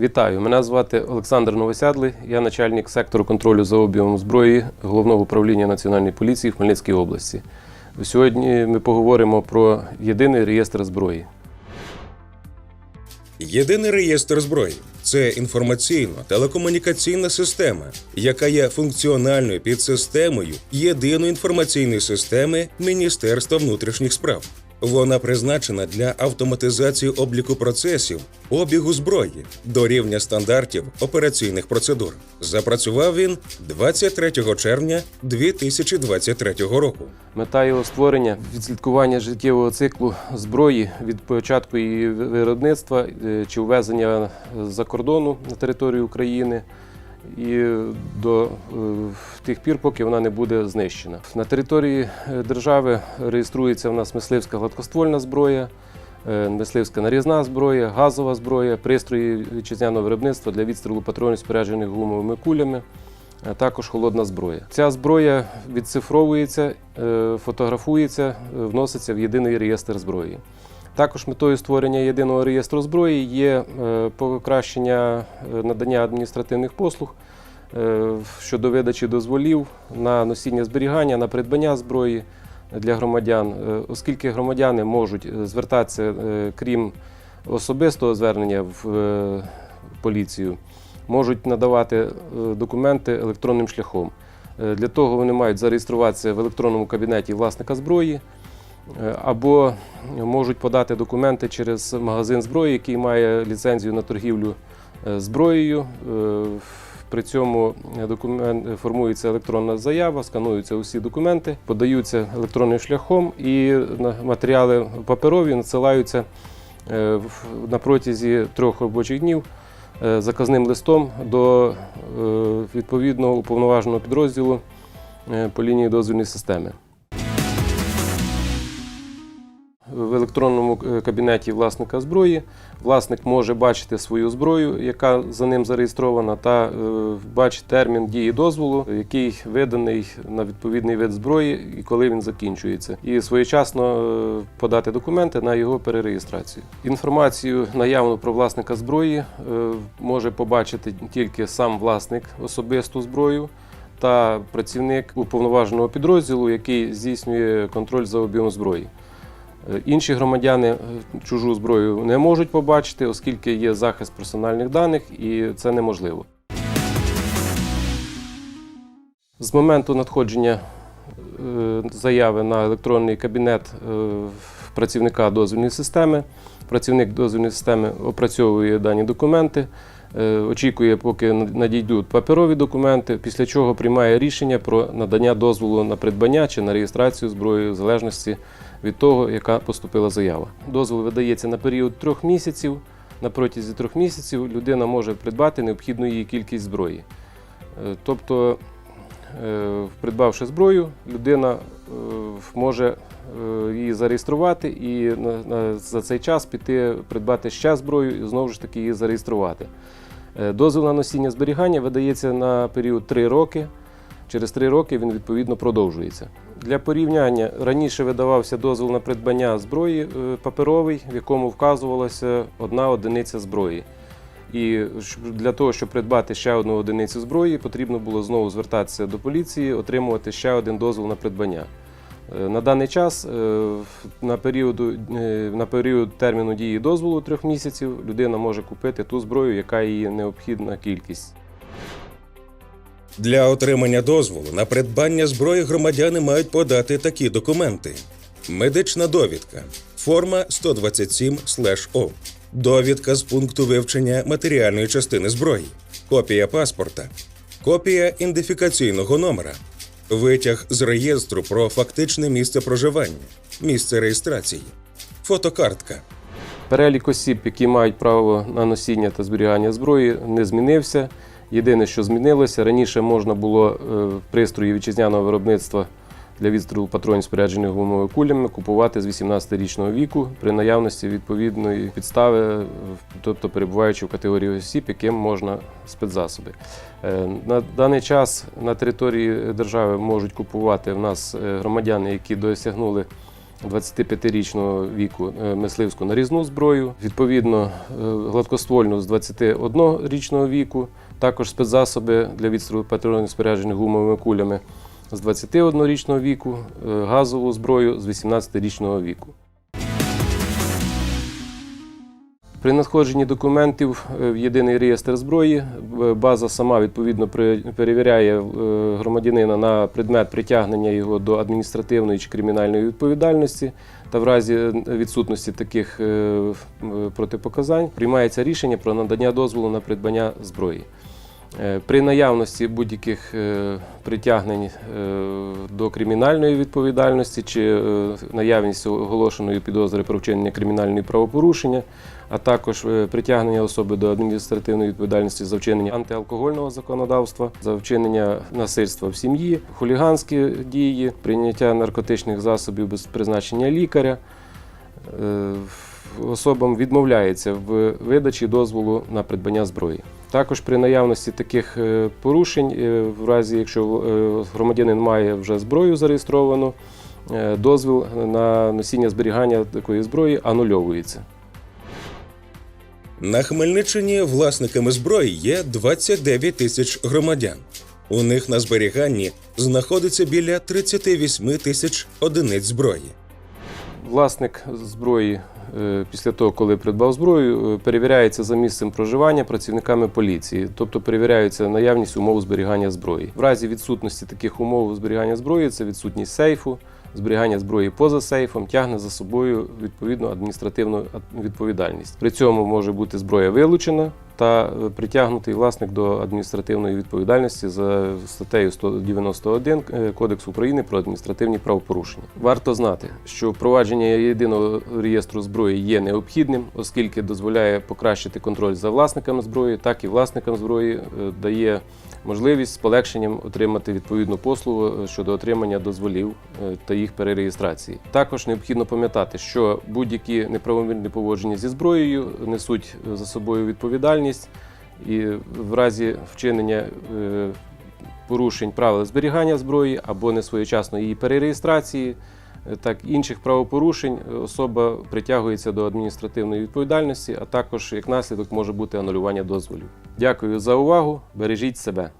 Вітаю, мене звати Олександр Новосядлий. Я начальник сектору контролю за обігом зброї головного управління Національної поліції в Хмельницькій області. Сьогодні ми поговоримо про єдиний реєстр зброї. Єдиний реєстр зброї це інформаційно-телекомунікаційна система, яка є функціональною підсистемою єдиної інформаційної системи Міністерства внутрішніх справ. Вона призначена для автоматизації обліку процесів обігу зброї до рівня стандартів операційних процедур. Запрацював він 23 червня 2023 року. Мета його створення відслідкування життєвого циклу зброї від початку її виробництва е, чи ввезення за кордону на територію України і до е, тих пір, поки вона не буде знищена. На території е, держави реєструється в нас мисливська гладкоствольна зброя, е, мисливська нарізна зброя, газова зброя, пристрої вітчизняного виробництва для відстрілу патронів споряджених гумовими кулями а також холодна зброя. Ця зброя відцифровується, фотографується, вноситься в єдиний реєстр зброї. Також метою створення єдиного реєстру зброї є е, покращення е, надання адміністративних послуг е, щодо видачі дозволів на носіння зберігання, на придбання зброї для громадян, оскільки громадяни можуть звертатися, крім особистого звернення в поліцію, можуть надавати документи електронним шляхом. Для того вони мають зареєструватися в електронному кабінеті власника зброї або можуть подати документи через магазин зброї, який має ліцензію на торгівлю е, зброєю. Е, При цьому документ формується електронна заява, скануються усі документи, подаються електронним шляхом, і матеріали паперові надсилаються е, на протязі трьох робочих днів е, заказним листом до е, відповідного уповноваженого підрозділу е, по лінії дозвільної системи. В електронному е, кабінеті власника зброї власник може бачити свою зброю, яка за ним зареєстрована, та е, бачить термін дії дозволу, який виданий на відповідний вид зброї і коли він закінчується, і своєчасно е, подати документи на його перереєстрацію. Інформацію наявну про власника зброї може побачити тільки сам власник особисту зброю. Та працівник уповноваженого підрозділу, який здійснює контроль за обігом зброї. Е, Інші громадяни е, чужу зброю не можуть побачити, оскільки є захист персональних даних, і це неможливо. З моменту надходження е, заяви на електронний кабінет працівника дозвільної системи, працівник дозвільної системи опрацьовує дані документи, очікує, поки надійдуть паперові документи, після чого приймає рішення про надання дозволу на придбання чи на реєстрацію зброї в залежності від того, яка поступила заява. Дозвіл видається на період трьох місяців. На протязі трьох місяців людина може придбати необхідну її кількість зброї. Е, Тобто, е, придбавши зброю, людина е, може е, її зареєструвати і за цей час піти придбати ще зброю і знову ж таки її зареєструвати. Е, Дозвіл на носіння зберігання видається на період 3 роки. Через 3 роки він відповідно продовжується. Для порівняння раніше видавався дозвіл на придбання зброї е, паперовий, в якому вказувалася одна одиниця зброї. І для того, щоб придбати ще одну одиницю зброї, потрібно було знову звертатися до поліції, отримувати ще один дозвіл на придбання. Е, На даний час е, на період, на період терміну дії дозволу трьох місяців людина може купити ту зброю, яка її необхідна кількість. Для отримання дозволу на придбання зброї громадяни мають подати такі документи: медична довідка, форма 127-О, довідка з пункту вивчення матеріальної частини зброї, копія паспорта, копія ідентифікаційного номера, витяг з реєстру про фактичне місце проживання, місце реєстрації, фотокартка. Перелік осіб, які мають право на носіння та зберігання зброї, не змінився. Єдине, що змінилося, раніше можна було е, пристрої вітчизняного виробництва для відстрілу патронів споряджених гумовими кулями купувати з 18-річного віку при наявності відповідної підстави, тобто перебуваючи в категорії осіб, яким можна спецзасоби. Е, На даний час на території держави можуть купувати в нас е, громадяни, які досягнули 25-річного віку е, мисливську нарізну зброю, відповідно гладкоствольну з 21-річного віку, також спецзасоби для відстрілу патронів споряджених гумовими кулями з 21-річного віку, е, газову зброю з 18-річного віку. При надходженні документів е, в єдиний реєстр зброї е, база сама відповідно перевіряє громадянина на предмет притягнення його до адміністративної чи кримінальної відповідальності. Та в разі відсутності таких протипоказань приймається рішення про надання дозволу на придбання зброї. Е, При наявності будь-яких е, притягнень е, до кримінальної відповідальності чи наявність оголошеної підозри про вчинення кримінальної правопорушення, а також притягнення особи до адміністративної відповідальності за вчинення антиалкогольного законодавства, за вчинення насильства в сім'ї, хуліганські дії, прийняття наркотичних засобів без призначення лікаря. Особам відмовляється в видачі дозволу на придбання зброї. Також при наявності таких е, порушень, е, в разі якщо е, громадянин має вже зброю зареєстровану, дозвіл на носіння зберігання такої зброї анульовується. На Хмельниччині власниками зброї є 29 тисяч громадян. У них на зберіганні знаходиться біля 38 тисяч одиниць зброї. Власник зброї після того, коли придбав зброю, е, перевіряється за місцем проживання працівниками поліції, тобто перевіряється наявність умов зберігання зброї. В разі відсутності таких умов зберігання зброї це відсутність сейфу, зберігання зброї поза сейфом тягне за собою відповідну адміністративну відповідальність. При цьому може бути зброя вилучена та е, притягнутий власник до адміністративної відповідальності за статтею 191 е, Кодексу України про адміністративні правопорушення. Варто знати, що впровадження єдиного реєстру зброї є необхідним, оскільки дозволяє покращити контроль за власниками зброї, так і власникам зброї е, дає можливість з полегшенням отримати відповідну послугу е, щодо отримання дозволів е, та їх перереєстрації. Також необхідно пам'ятати, що будь-які неправомірні поводження зі зброєю несуть е, за собою відповідальність, і в разі вчинення порушень правил зберігання зброї або несвоєчасної її перереєстрації. Е, Так, інших правопорушень е, особа притягується до адміністративної відповідальності, а також як наслідок може бути анулювання дозволів. Дякую за увагу. Бережіть себе.